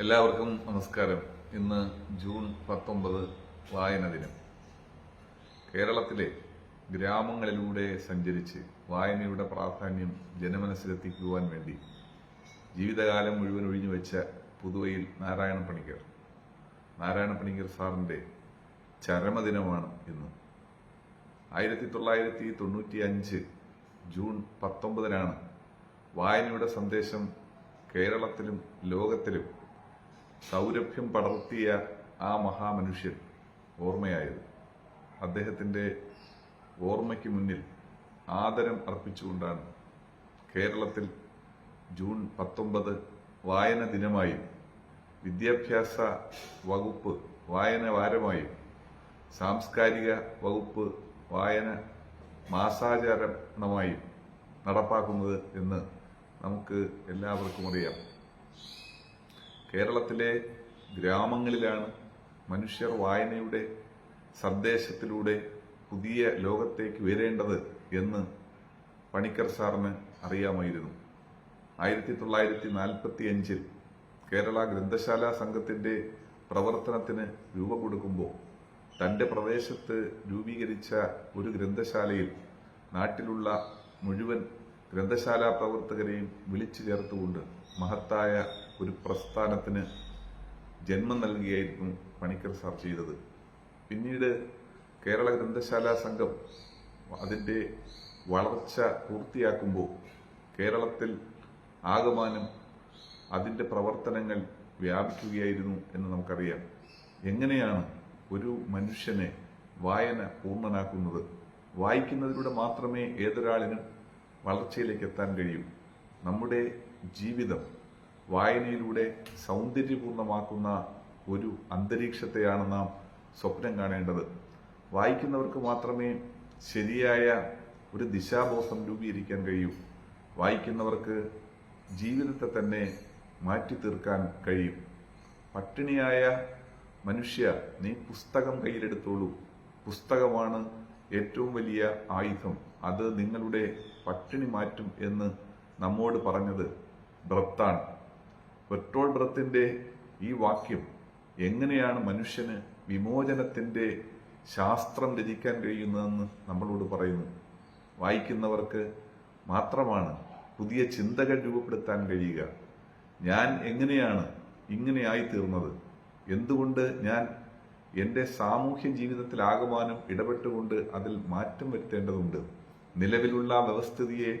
എല്ലാവർക്കും നമസ്കാരം. ഇന്ന് ജൂൺ പത്തൊമ്പത് വായന ദിനം. കേരളത്തിലെ ഗ്രാമങ്ങളിലൂടെ സഞ്ചരിച്ച് വായനയുടെ പ്രാധാന്യം ജനമനസ്സിലെത്തിക്കുവാൻ വേണ്ടി ജീവിതകാലം മുഴുവൻ ഒഴിഞ്ഞു വെച്ച പുതുവയിൽ നാരായണ പണിക്കർ. നാരായണ പണിക്കർ സാറിന്റെ ചരമദിനമാണ് ഇന്ന്. ആയിരത്തി തൊള്ളായിരത്തി തൊണ്ണൂറ്റി അഞ്ച് ജൂൺ പത്തൊമ്പതിനാണ് വായനയുടെ സന്ദേശം കേരളത്തിലും ലോകത്തിലും സൗരഭ്യം പടർത്തിയ ആ മഹാമനുഷ്യൻ ഓർമ്മയായത്. അദ്ദേഹത്തിന്റെ ഓർമ്മയ്ക്ക് മുന്നിൽ ആദരം അർപ്പിച്ചുകൊണ്ടാണ്. കേരളത്തിൽ ജൂൺ പത്തൊമ്പത് വായന ദിനമായും വിദ്യാഭ്യാസ വകുപ്പ് വായന വാരമായും സാംസ്കാരിക വകുപ്പ് വായന മാസാചരണമായും നടപ്പാക്കുന്നത് എന്ന് നമുക്ക് എല്ലാവർക്കും അറിയാം. കേരളത്തിലെ ഗ്രാമങ്ങളിലാണ് മനുഷ്യർ വായനയുടെ സന്ദേശത്തിലൂടെ പുതിയ ലോകത്തേക്ക് വരേണ്ടത് എന്ന് പണിക്കർ സാറിന് അറിയാമായിരുന്നു. ആയിരത്തി തൊള്ളായിരത്തി നാൽപ്പത്തി അഞ്ചിൽ കേരള ഗ്രന്ഥശാല സംഘത്തിന്റെ പ്രവർത്തനത്തിന് രൂപം കൊടുക്കുമ്പോൾ തന്റെ പ്രദേശത്ത് രൂപീകരിച്ച ഒരു ഗ്രന്ഥശാലയിൽ നാട്ടിലുള്ള മുഴുവൻ ഗ്രന്ഥശാല പ്രവർത്തകരെയും വിളിച്ചു ചേർത്തുകൊണ്ട് മഹത്തായ ഒരു പ്രസ്ഥാനത്തിന് ജന്മം നൽകിയായിരുന്നു പണിക്കർ സാർ ചെയ്തത്. പിന്നീട് കേരള ഗ്രന്ഥശാല സംഘം അതിന്റെ വളർച്ച പൂർത്തിയാക്കുമ്പോൾ കേരളത്തിൽ ആകമാനം അതിന്റെ പ്രവർത്തനങ്ങൾ വ്യാപിക്കുകയായിരുന്നു എന്ന് നമുക്കറിയാം. എങ്ങനെയാണ് ഒരു മനുഷ്യനെ വായന പൂർണനാക്കുന്നത്? വായിക്കുന്നതിലൂടെ മാത്രമേ ഏതൊരാളിനും വളർച്ചയിലേക്ക് എത്താൻ കഴിയൂ. നമ്മുടെ ജീവിതം വായനയിലൂടെ സൗന്ദര്യപൂർണമാക്കുന്ന ഒരു അന്തരീക്ഷത്തെയാണ് നാം സ്വപ്നം കാണേണ്ടത്. വായിക്കുന്നവർക്ക് മാത്രമേ ശരിയായ ഒരു ദിശാബോധം രൂപീകരിക്കാൻ കഴിയൂ. വായിക്കുന്നവർക്ക് ജീവിതത്തെ തന്നെ മാറ്റി തീർക്കാൻ കഴിയും. പട്ടിണിയായ മനുഷ്യ നീ പുസ്തകം കയ്യിലെടുത്തോളൂ. പുസ്തകമാണ് ഏറ്റവും വലിയ ആയുധം. അത് നിങ്ങളുടെ പട്ടിണി മാറ്റും എന്ന് നമ്മോട് പറഞ്ഞത് ബ്രത്താണ് പെട്രോൾ ബ്രത്തിന്റെ ഈ വാക്യം എങ്ങനെയാണ് മനുഷ്യന് വിമോചനത്തിന്റെ ശാസ്ത്രം രചിക്കാൻ കഴിയുന്നതെന്ന് നമ്മളോട് പറയുന്നു. വായിക്കുന്നവർക്ക് മാത്രമാണ് പുതിയ ചിന്തകൾ രൂപപ്പെടുത്താൻ കഴിയുക. ഞാൻ എങ്ങനെയാണ് ഇങ്ങനെയായി തീർന്നത് എന്തുകൊണ്ട് ഞാൻ എന്റെ സാമൂഹ്യ ജീവിതത്തിൽ ആകമാനം ഇടപെട്ടുകൊണ്ട് അതിൽ മാറ്റം വരുത്തേണ്ടതുണ്ട്? നിലവിലുള്ള വ്യവസ്ഥിതിയെ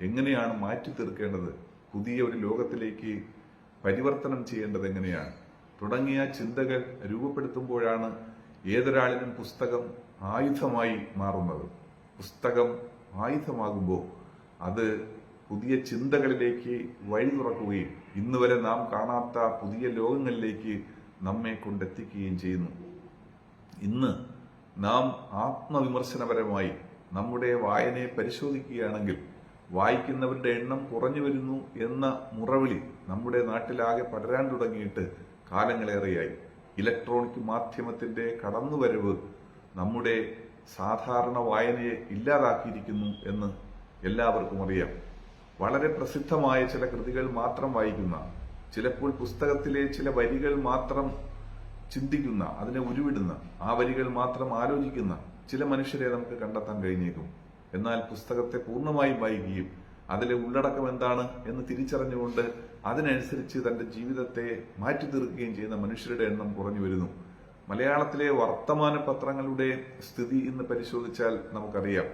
എങ്ങനെയാണ് മാറ്റി തീർക്കേണ്ടത് പുതിയ ഒരു ലോകത്തിലേക്ക് പരിവർത്തനം ചെയ്യേണ്ടത് എങ്ങനെയാണ് തുടങ്ങിയ ചിന്തകൾ രൂപപ്പെടുത്തുമ്പോഴാണ് ഏതൊരാളിനും പുസ്തകം ആയുധമായി മാറുന്നത്. പുസ്തകം ആയുധമാകുമ്പോൾ അത് പുതിയ ചിന്തകളിലേക്ക് വഴി തുറക്കുകയും ഇന്ന് വരെ നാം കാണാത്ത പുതിയ ലോകങ്ങളിലേക്ക് നമ്മെ കൊണ്ടെത്തിക്കുകയും ചെയ്യുന്നു. ഇന്ന് നാം ആത്മവിമർശനപരമായി നമ്മുടെ വായനയെ പരിശോധിക്കുകയാണെങ്കിൽ വായിക്കുന്നവരുടെ എണ്ണം കുറഞ്ഞു വരുന്നു എന്ന മുറവിളി നമ്മുടെ നാട്ടിലാകെ പടരാൻ തുടങ്ങിയിട്ട് കാലങ്ങളേറെയായി. ഇലക്ട്രോണിക് മാധ്യമത്തിന്റെ കടന്നുവരവ് നമ്മുടെ സാധാരണ വായനയെ ഇല്ലാതാക്കിയിരിക്കുന്നു എന്ന് എല്ലാവർക്കും അറിയാം. വളരെ പ്രസിദ്ധമായ ചില കൃതികൾ മാത്രം വായിക്കുന്ന ചിലപ്പോൾ പുസ്തകത്തിലെ ചില വരികൾ മാത്രം ചിന്തിക്കുന്ന അതിനെ ഉരുവിടുന്ന ആ വരികൾ മാത്രം ആലോചിക്കുന്ന ചില മനുഷ്യരെ നമുക്ക് കണ്ടെത്താൻ കഴിഞ്ഞേക്കും. എന്നാൽ പുസ്തകത്തെ പൂർണമായും വായിക്കുകയും അതിലെ ഉള്ളടക്കം എന്താണ് എന്ന് തിരിച്ചറിഞ്ഞുകൊണ്ട് അതിനനുസരിച്ച് തന്റെ ജീവിതത്തെ മാറ്റി തീർക്കുകയും ചെയ്യുന്ന മനുഷ്യരുടെ എണ്ണം കുറഞ്ഞു വരുന്നു. മലയാളത്തിലെ വർത്തമാന പത്രങ്ങളുടെ സ്ഥിതി ഇന്ന് പരിശോധിച്ചാൽ നമുക്കറിയാം.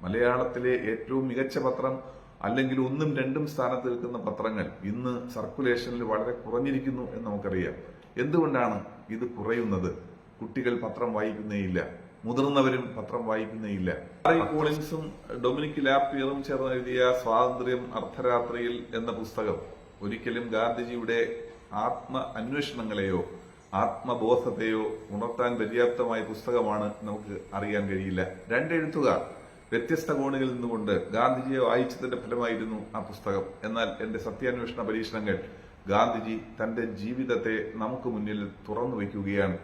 മലയാളത്തിലെ ഏറ്റവും മികച്ച പത്രം അല്ലെങ്കിൽ ഒന്നും രണ്ടും സ്ഥാനത്ത് നിൽക്കുന്ന പത്രങ്ങൾ ഇന്ന് സർക്കുലേഷനിൽ വളരെ കുറഞ്ഞിരിക്കുന്നു എന്ന് നമുക്കറിയാം. എന്തുകൊണ്ടാണ് ഇത് കുറയുന്നത്? കുട്ടികൾ പത്രം വായിക്കുന്നേയില്ല. മുതിർന്നവരും പത്രം വായിക്കുന്നേയില്ല. ഹാറി കോളിൻസും ഡൊമിനിക് ലാപ്പിയറും ചേർന്ന് എഴുതിയ സ്വാതന്ത്ര്യം അർദ്ധരാത്രിയിൽ എന്ന പുസ്തകം ഒരിക്കലും ഗാന്ധിജിയുടെ ആത്മ അന്വേഷണങ്ങളെയോ ആത്മബോധത്തെയോ ഉണർത്താൻ പര്യാപ്തമായ പുസ്തകമാണ് നമുക്ക് അറിയാൻ കഴിയില്ല. രണ്ടെഴുത്തുകാർ വ്യത്യസ്ത കോണുകളിൽ നിന്നുകൊണ്ട് ഗാന്ധിജിയെ വായിച്ചതിന്റെ ഫലമായിരുന്നു ആ പുസ്തകം. എന്നാൽ എന്റെ സത്യാന്വേഷണ പരീക്ഷണങ്ങൾ ഗാന്ധിജി തന്റെ ജീവിതത്തെ നമുക്ക് മുന്നിൽ തുറന്നു വയ്ക്കുകയാണ്.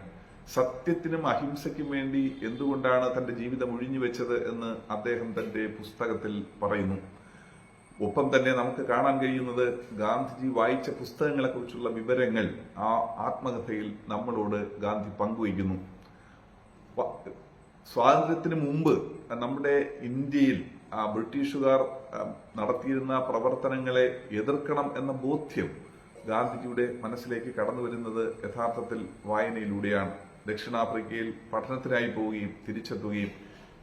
സത്യത്തിനും അഹിംസയ്ക്കും വേണ്ടി എന്തുകൊണ്ടാണ് തന്റെ ജീവിതം ഒഴിഞ്ഞു വെച്ചത് എന്ന് അദ്ദേഹം തന്റെ പുസ്തകത്തിൽ പറയുന്നു. ഒപ്പം തന്നെ നമുക്ക് കാണാൻ കഴിയുന്നത് ഗാന്ധിജി വായിച്ച പുസ്തകങ്ങളെക്കുറിച്ചുള്ള വിവരങ്ങൾ ആ ആത്മകഥയിൽ നമ്മളോട് ഗാന്ധി പങ്കുവയ്ക്കുന്നു. സ്വാതന്ത്ര്യത്തിന് മുമ്പ് നമ്മുടെ ഇന്ത്യയിൽ ബ്രിട്ടീഷുകാർ നടത്തിയിരുന്ന പ്രവർത്തനങ്ങളെ എതിർക്കണം എന്ന ബോധ്യം ഗാന്ധിജിയുടെ മനസ്സിലേക്ക് കടന്നു വരുന്നത് യഥാർത്ഥത്തിൽ വായനയിലൂടെയാണ്. ദക്ഷിണാഫ്രിക്കയിൽ പഠനത്തിനായി പോവുകയും തിരിച്ചെത്തുകയും.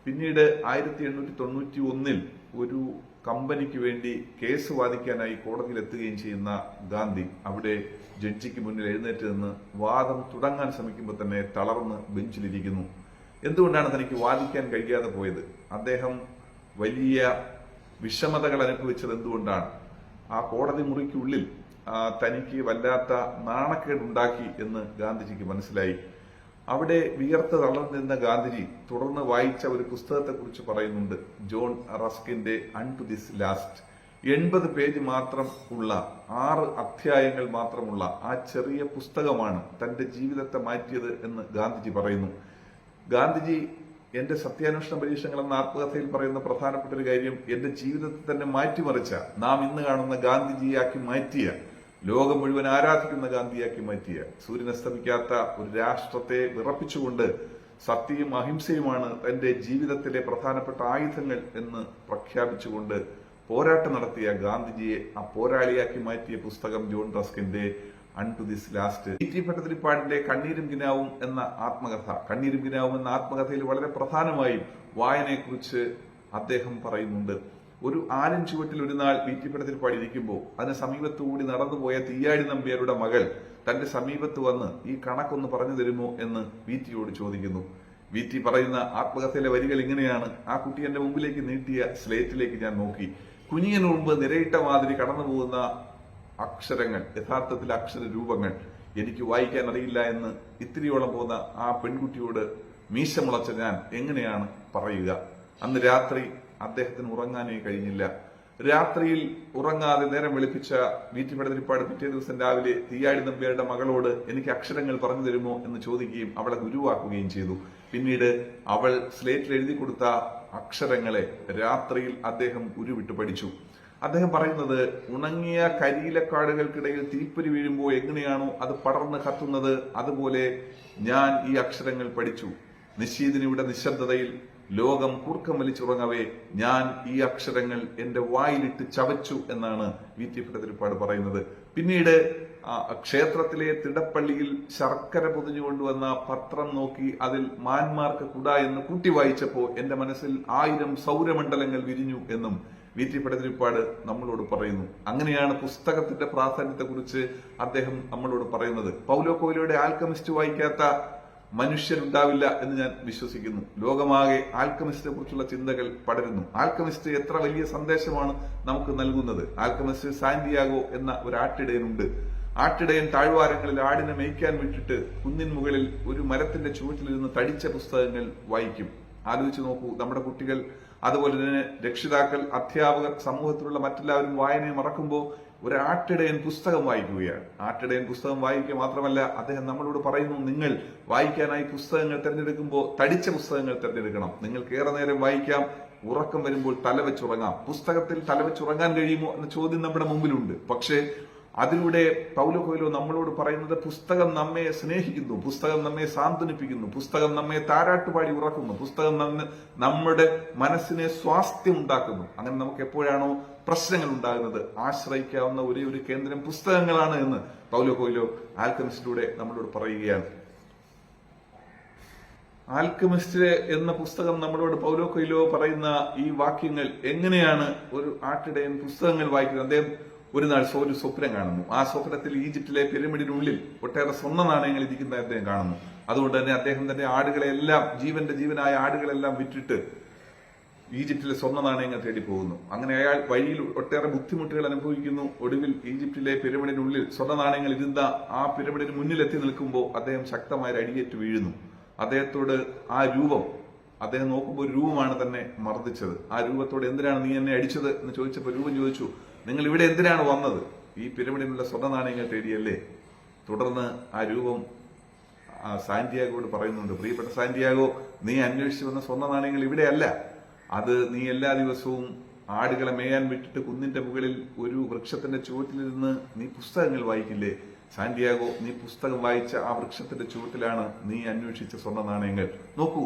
പിന്നീട് ആയിരത്തി എണ്ണൂറ്റി തൊണ്ണൂറ്റി ഒന്നിൽ ഒരു കമ്പനിക്ക് വേണ്ടി കേസ് വാദിക്കാനായി കോടതിയിൽ എത്തുകയും ചെയ്യുന്ന ഗാന്ധി അവിടെ ജഡ്ജിക്ക് മുന്നിൽ എഴുന്നേറ്റ് നിന്ന് വാദം തുടങ്ങാൻ ശ്രമിക്കുമ്പോൾ തന്നെ തളർന്ന് ബെഞ്ചിലിരിക്കുന്നു. എന്തുകൊണ്ടാണ് തനിക്ക് വാദിക്കാൻ കഴിയാതെ പോയത്? അദ്ദേഹം വലിയ വിഷമതകൾ അനുഭവിച്ചത് എന്തുകൊണ്ടാണ്? ആ കോടതി മുറിക്കുള്ളിൽ തനിക്ക് വല്ലാത്ത നാണക്കേടുണ്ടാക്കി എന്ന് ഗാന്ധിജിക്ക് മനസ്സിലായി. അവിടെ വിയർത്ത് തളർന്നിരുന്ന ഗാന്ധിജി തുടർന്ന് വായിച്ച ഒരു പുസ്തകത്തെക്കുറിച്ച് പറയുന്നുണ്ട്. ജോൺ റസ്കിന്റെ അൺ ടു ദിസ് ലാസ്റ്റ് എൺപത് പേജ് മാത്രം ഉള്ള ആറ് അധ്യായങ്ങൾ മാത്രമുള്ള ആ ചെറിയ പുസ്തകമാണ് തന്റെ ജീവിതത്തെ മാറ്റിയത് എന്ന് ഗാന്ധിജി പറയുന്നു. ഗാന്ധിജി എന്റെ സത്യാന്വേഷണ പരീക്ഷകൾ എന്ന ആത്മകഥയിൽ പറയുന്ന പ്രധാനപ്പെട്ട ഒരു കാര്യം എന്റെ ജീവിതത്തെ തന്നെ മാറ്റിമറിച്ച നാം ഇന്ന് കാണുന്ന ഗാന്ധിജിയാക്കി മാറ്റിയ ലോകം മുഴുവൻ ആരാധിക്കുന്ന ഗാന്ധിയാക്കി മാറ്റിയ സൂര്യൻ അസ്തമിക്കാത്ത ഒരു രാഷ്ട്രത്തെ വിറപ്പിച്ചുകൊണ്ട് സത്യയും അഹിംസയുമാണ് തന്റെ ജീവിതത്തിലെ പ്രധാനപ്പെട്ട ആയുധങ്ങൾ എന്ന് പ്രഖ്യാപിച്ചുകൊണ്ട് പോരാട്ടം നടത്തിയ ഗാന്ധിജിയെ ആ പോരാളിയാക്കി മാറ്റിയ പുസ്തകം John റസ്കിന്റെ unto this last. E T ഭട്ടതിരിപ്പാടിന്റെ കണ്ണീരും കിനാവും എന്ന ആത്മകഥ. കണ്ണീരും കിനാവും എന്ന ആത്മകഥയിൽ വളരെ പ്രധാനമായും വായനയെക്കുറിച്ച് അദ്ദേഹം പറയുന്നുണ്ട്. ഒരു ആലൻ ചുവട്ടിൽ ഒരു നാൾ വീറ്റിപ്പടത്തിൽ പാടിയിരിക്കുമ്പോൾ അതിന് സമീപത്തുകൂടി നടന്നുപോയ തീയാടി നമ്പ്യാരുടെ മകൾ തന്റെ സമീപത്ത് വന്ന് ഈ കണക്കൊന്ന് പറഞ്ഞു തരുമോ എന്ന് വീറ്റിയോട് ചോദിക്കുന്നു. വീറ്റി പറയുന്ന ആത്മകഥയിലെ വരികൾ ഇങ്ങനെയാണ്. ആ കുട്ടി എന്റെ മുമ്പിലേക്ക് നീട്ടിയ സ്ലേറ്റിലേക്ക് ഞാൻ നോക്കി. കുഞ്ഞിന് മുമ്പ് നിരയിട്ട മാതിരി കടന്നു പോകുന്ന അക്ഷരങ്ങൾ യഥാർത്ഥത്തിൽ അക്ഷര രൂപങ്ങൾ എനിക്ക് വായിക്കാൻ അറിയില്ല എന്ന് ഇത്തിരിയോളം പോകുന്ന ആ പെൺകുട്ടിയോട് മീശ മുളച്ച ഞാൻ എങ്ങനെയാണ് പറയുക? അന്ന് രാത്രി അദ്ദേഹത്തിന് ഉറങ്ങാനേ കഴിഞ്ഞില്ല. രാത്രിയിൽ ഉറങ്ങാതെ നേരം വിളിപ്പിച്ച വീട്ടി പടതിരിപ്പാട് പിറ്റേ ദിവസം രാവിലെ തീയാടി നമ്പ്യാരുടെ മകളോട് എനിക്ക് അക്ഷരങ്ങൾ പറഞ്ഞു തരുമോ എന്ന് ചോദിക്കുകയും അവളെ ഗുരുവാക്കുകയും ചെയ്തു. പിന്നീട് അവൾ സ്ലേറ്റിൽ എഴുതി കൊടുത്ത അക്ഷരങ്ങളെ രാത്രിയിൽ അദ്ദേഹം ഉരുവിട്ട് പഠിച്ചു. അദ്ദേഹം പറയുന്നത് ഉണങ്ങിയ കരിയിലക്കാടുകൾക്കിടയിൽ തീപ്പൊരി വീഴുമ്പോൾ എങ്ങനെയാണോ അത് പടർന്ന് കത്തുന്നത്? അതുപോലെ ഞാൻ ഈ അക്ഷരങ്ങൾ പഠിച്ചു. നിശീദിനിയുടെ നിശബ്ദതയിൽ ലോകം കൂർക്കം വലിച്ചുറങ്ങവേ ഞാൻ ഈ അക്ഷരങ്ങൾ എന്റെ വായിലിട്ട് ചവച്ചു എന്നാണ് വി ടി ഭട്ടതിരിപ്പാട് പറയുന്നത്. പിന്നീട് ക്ഷേത്രത്തിലെ തിടപ്പള്ളിയിൽ ശർക്കര പൊതിഞ്ഞു കൊണ്ടുവന്ന പത്രം നോക്കി അതിൽ മാന്മാർക്ക് കുട എന്ന് കൂട്ടി വായിച്ചപ്പോ എന്റെ മനസ്സിൽ ആയിരം സൗരമണ്ഡലങ്ങൾ വിരിഞ്ഞു എന്നും വി ടി പടതിരിപ്പാട് നമ്മളോട് പറയുന്നു. അങ്ങനെയാണ് പുസ്തകത്തിന്റെ പ്രാധാന്യത്തെ കുറിച്ച് അദ്ദേഹം നമ്മളോട് പറയുന്നത്. പൗലോ കോയിലോയുടെ ആൽക്കമിസ്റ്റ് വായിക്കാത്ത മനുഷ്യരുണ്ടാവില്ല എന്ന് ഞാൻ വിശ്വസിക്കുന്നു. ലോകമാകെ ആൽക്കമിസ്റ്റിനെ കുറിച്ചുള്ള ചിന്തകൾ പടരുന്നു. ആൽക്കമിസ്റ്റ് എത്ര വലിയ സന്ദേശമാണ് നമുക്ക് നൽകുന്നത്? ആൽക്കമിസ്റ്റ് സാന്റിയാഗോ എന്ന ഒരു ആട്ടിടയനുണ്ട്. ആട്ടിടയൻ താഴ്വാരങ്ങളിൽ ആടിനെ മേയ്ക്കാൻ വിട്ടിട്ട് കുന്നിൻ മുകളിൽ ഒരു മരത്തിന്റെ ചുവട്ടിലിരുന്ന് തടിച്ച പുസ്തകങ്ങൾ വായിക്കും. ആലോചിച്ച് നോക്കൂ നമ്മുടെ കുട്ടികൾ അതുപോലെ തന്നെ രക്ഷിതാക്കൾ അധ്യാപകർ സമൂഹത്തിലുള്ള മറ്റെല്ലാവരും വായനയെ മറക്കുമ്പോൾ ഒരു ആട്ടിടയൻ പുസ്തകം വായിക്കുകയാണ്. ആട്ടിടയൻ പുസ്തകം വായിക്കുക മാത്രമല്ല അദ്ദേഹം നമ്മളോട് പറയുന്നു നിങ്ങൾ വായിക്കാനായി പുസ്തകങ്ങൾ തിരഞ്ഞെടുക്കുമ്പോൾ തടിച്ച പുസ്തകങ്ങൾ തിരഞ്ഞെടുക്കണം. നിങ്ങൾക്ക് ഏറെ നേരം വായിക്കാം ഉറക്കം വരുമ്പോൾ തലവെച്ചുറങ്ങാം പുസ്തകത്തിൽ തലവെച്ചുറങ്ങാൻ കഴിയുമോ എന്ന ചോദ്യം നമ്മുടെ മുമ്പിലുണ്ട്. പക്ഷേ അതിലൂടെ പൗലോ കൊയിലോ നമ്മളോട് പറയുന്നത് പുസ്തകം നമ്മെ സ്നേഹിക്കുന്നു പുസ്തകം നമ്മെ സാന്ത്വനിപ്പിക്കുന്നു പുസ്തകം നമ്മെ താരാട്ടുപാടി ഉറക്കുന്നു പുസ്തകം നമ്മെ നമ്മുടെ മനസ്സിനെ സ്വാസ്ഥ്യം ഉണ്ടാക്കുന്നു. അങ്ങനെ നമുക്ക് എപ്പോഴാണോ പ്രശ്നങ്ങൾ ഉണ്ടാകുന്നത് ആശ്രയിക്കാവുന്ന ഒരേ ഒരു കേന്ദ്രം പുസ്തകങ്ങളാണ് എന്ന് പൗലോ കൊയിലോ ആൽക്കമിസ്റ്റിലൂടെ നമ്മളോട് പറയുകയാണ്. ആൽക്കമിസ്റ്റ് എന്ന പുസ്തകം നമ്മളോട് പൗലോ കൊയിലോ പറയുന്ന ഈ വാക്യങ്ങൾ എങ്ങനെയാണ് ഒരു ആട്ടിടയൻ പുസ്തകങ്ങൾ വായിക്കുന്നത്? അദ്ദേഹം ഒരു നാൾ ഒരു സ്വപ്നം കാണുന്നു. ആ സ്വപ്നത്തിൽ ഈജിപ്തിലെ പിരമിഡിനുള്ളിൽ ഒട്ടേറെ സ്വർണ നാണയങ്ങൾ ഇരിക്കുന്ന അദ്ദേഹം കാണുന്നു. അതുകൊണ്ട് തന്നെ അദ്ദേഹം തന്റെ ആടുകളെല്ലാം ജീവന്റെ ജീവനായ ആടുകളെല്ലാം വിറ്റിട്ട് ഈജിപ്തിലെ സ്വർണ നാണയങ്ങൾ തേടി പോകുന്നു അങ്ങനെ അയാൾ വഴിയിൽ ഒട്ടേറെ ബുദ്ധിമുട്ടുകൾ അനുഭവിക്കുന്നു. ഒടുവിൽ ഈജിപ്തിലെ പിരമിഡിനുള്ളിൽ സ്വർണ നാണയങ്ങൾ ഇരുന്ന ആ പിരമിഡിന് മുന്നിലെത്തി നിൽക്കുമ്പോൾ അദ്ദേഹം ശക്തമായ അടിയേറ്റ് വീഴുന്നു. അദ്ദേഹത്തോട് ആ രൂപം അദ്ദേഹം നോക്കുമ്പോൾ ഒരു രൂപമാണ് തന്നെ മർദ്ദിച്ചത്. ആ രൂപത്തോട് എന്തിനാണ് നീ എന്നെ അടിച്ചത് എന്ന് ചോദിച്ചപ്പോൾ രൂപം ചോദിച്ചു നിങ്ങൾ ഇവിടെ എന്തിനാണ് വന്നത്? ഈ പിരമിഡിനുള്ള സ്വർണ നാണയങ്ങൾ തേടിയല്ലേ? തുടർന്ന് ആ രൂപം ആ സാന്റിയാഗോട് പറയുന്നുണ്ട് പ്രിയപ്പെട്ട സാന്റിയാഗോ നീ അന്വേഷിച്ചു വന്ന സ്വർണ നാണയങ്ങൾ ഇവിടെയല്ല. അത് നീ എല്ലാ ദിവസവും ആടുകളെ മേയാൻ വിട്ടിട്ട് കുന്നിന്റെ മുകളിൽ ഒരു വൃക്ഷത്തിന്റെ ചുവട്ടിലിരുന്ന് നീ പുസ്തകങ്ങൾ വായിക്കില്ലേ? സാന്റിയാഗോ നീ പുസ്തകം വായിച്ച ആ വൃക്ഷത്തിന്റെ ചുവട്ടിലാണ് നീ അന്വേഷിച്ച സ്വർണ നാണയങ്ങൾ നോക്കൂ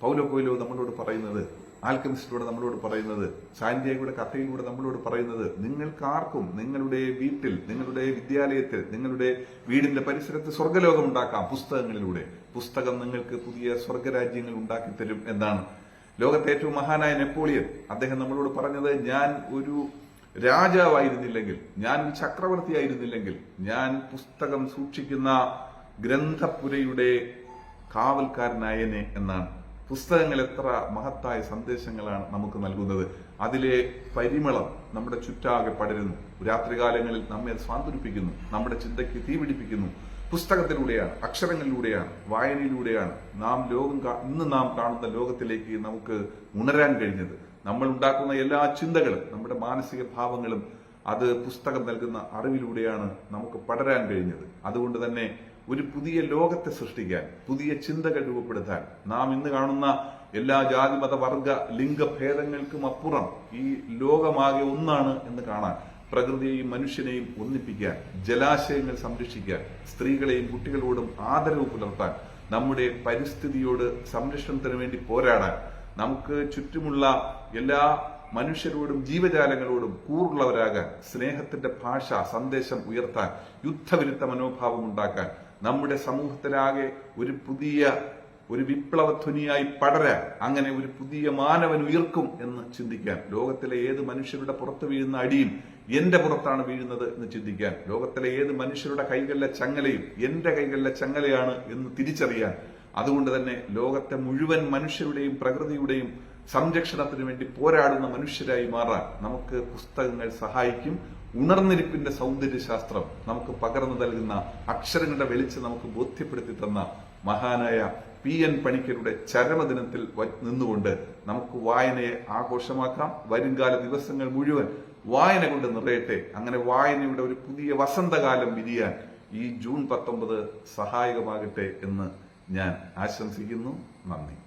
പൗലോ കൊയിലോ നമ്മളോട് പറയുന്നത് ആൽക്കമിസ്റ്റിലൂടെ നമ്മളോട് പറയുന്നത് സാന്റിയാഗോയുടെ കഥയിലൂടെ നമ്മളോട് പറയുന്നത് നിങ്ങൾക്കാർക്കും നിങ്ങളുടെ വീട്ടിൽ നിങ്ങളുടെ വിദ്യാലയത്തിൽ നിങ്ങളുടെ വീടിന്റെ പരിസരത്ത് സ്വർഗലോകം ഉണ്ടാക്കാം പുസ്തകങ്ങളിലൂടെ. പുസ്തകം നിങ്ങൾക്ക് പുതിയ സ്വർഗരാജ്യങ്ങൾ ഉണ്ടാക്കി തരും എന്നാണ്. ലോകത്തെ ഏറ്റവും മഹാനായ നെപ്പോളിയൻ അദ്ദേഹം നമ്മളോട് പറഞ്ഞത് ഞാൻ ഒരു രാജാവായിരുന്നില്ലെങ്കിൽ ഞാൻ ഒരു ചക്രവർത്തിയായിരുന്നില്ലെങ്കിൽ ഞാൻ പുസ്തകം സൂക്ഷിക്കുന്ന ഗ്രന്ഥപുരയുടെ കാവൽക്കാരനായനെ എന്നാണ്. പുസ്തകങ്ങൾ എത്ര മഹത്തായ സന്ദേശങ്ങളാണ് നമുക്ക് നൽകുന്നത്. അതിലെ പരിമളം നമ്മുടെ ചുറ്റാകെ പടരുന്നു. രാത്രികാലങ്ങളിൽ നമ്മെ സ്വാന്തരിപ്പിക്കുന്നു. നമ്മുടെ ചിന്തയ്ക്ക് തീപിടിപ്പിക്കുന്നു. പുസ്തകത്തിലൂടെയാണ് അക്ഷരങ്ങളിലൂടെയാണ് വായനയിലൂടെയാണ് നാം ലോകം ഇന്ന് നാം കാണുന്ന ലോകത്തിലേക്ക് നമുക്ക് ഉണരാൻ കഴിഞ്ഞത്. നമ്മൾ ഉണ്ടാക്കുന്ന എല്ലാ ചിന്തകളും നമ്മുടെ മാനസിക ഭാവങ്ങളും അത് പുസ്തകം നൽകുന്ന അറിവിലൂടെയാണ് നമുക്ക് പടരാൻ കഴിഞ്ഞത്. അതുകൊണ്ട് തന്നെ ഒരു പുതിയ ലോകത്തെ സൃഷ്ടിക്കാൻ പുതിയ ചിന്തകൾ രൂപപ്പെടുത്താൻ. നാം ഇന്ന് കാണുന്ന എല്ലാ ജാതി മത വർഗ ലിംഗഭേദങ്ങൾക്കും അപ്പുറം ഈ ലോകമാകെ ഒന്നാണ് എന്ന് കാണാൻ പ്രകൃതിയെയും മനുഷ്യനെയും ഒന്നിപ്പിക്കാൻ ജലാശയങ്ങൾ സംരക്ഷിക്കാൻ സ്ത്രീകളെയും കുട്ടികളോടും ആദരവ് പുലർത്താൻ നമ്മുടെ പരിസ്ഥിതിയോട് സംരക്ഷണത്തിന് വേണ്ടി പോരാടാൻ നമുക്ക് ചുറ്റുമുള്ള എല്ലാ മനുഷ്യരോടും ജീവജാലങ്ങളോടും കൂറുള്ളവരാകാൻ സ്നേഹത്തിന്റെ ഭാഷ സന്ദേശം ഉയർത്താൻ യുദ്ധവിരുദ്ധ മനോഭാവം ഉണ്ടാക്കാൻ നമ്മുടെ സമൂഹത്തിലാകെ ഒരു പുതിയ ഒരു വിപ്ലവധ്വനിയായി പടരാൻ അങ്ങനെ ഒരു പുതിയ മാനവൻ ഉയർക്കും എന്ന് ചിന്തിക്കാൻ ലോകത്തിലെ ഏത് മനുഷ്യരുടെ പുറത്ത് വീഴുന്ന അടിയും എന്റെ പുറത്താണ് വീഴുന്നത് എന്ന് ചിന്തിക്കാൻ ലോകത്തിലെ ഏത് മനുഷ്യരുടെ കൈകളിലെ ചങ്ങലയും എന്റെ കൈകളിലെ ചങ്ങലയാണ് എന്ന് തിരിച്ചറിയാൻ അതുകൊണ്ട് തന്നെ ലോകത്തെ മുഴുവൻ മനുഷ്യരുടെയും പ്രകൃതിയുടെയും സംരക്ഷണത്തിന് വേണ്ടി പോരാടുന്ന മനുഷ്യരായി മാറാൻ നമുക്ക് പുസ്തകങ്ങൾ സഹായിക്കും. ഉണർന്നിരിപ്പിന്റെ സൗന്ദര്യശാസ്ത്രം നമുക്ക് പകർന്നു നൽകുന്ന അക്ഷരങ്ങളുടെ വെളിച്ചം നമുക്ക് ബോധ്യപ്പെടുത്തി തന്ന മഹാനായ പി എൻ പണിക്കരുടെ ചരമദിനത്തിൽ നിന്നുകൊണ്ട് നമുക്ക് വായനയെ ആഘോഷമാക്കാം. വരുംകാല ദിവസങ്ങൾ മുഴുവൻ വായന കൊണ്ട് നിറയട്ടെ. അങ്ങനെ വായനയുടെ ഒരു പുതിയ വസന്തകാലം വിരിയാൻ ഈ ജൂൺ പത്തൊമ്പത് സഹായകമാകട്ടെ എന്ന് ഞാൻ ആശംസിക്കുന്നു. നന്ദി.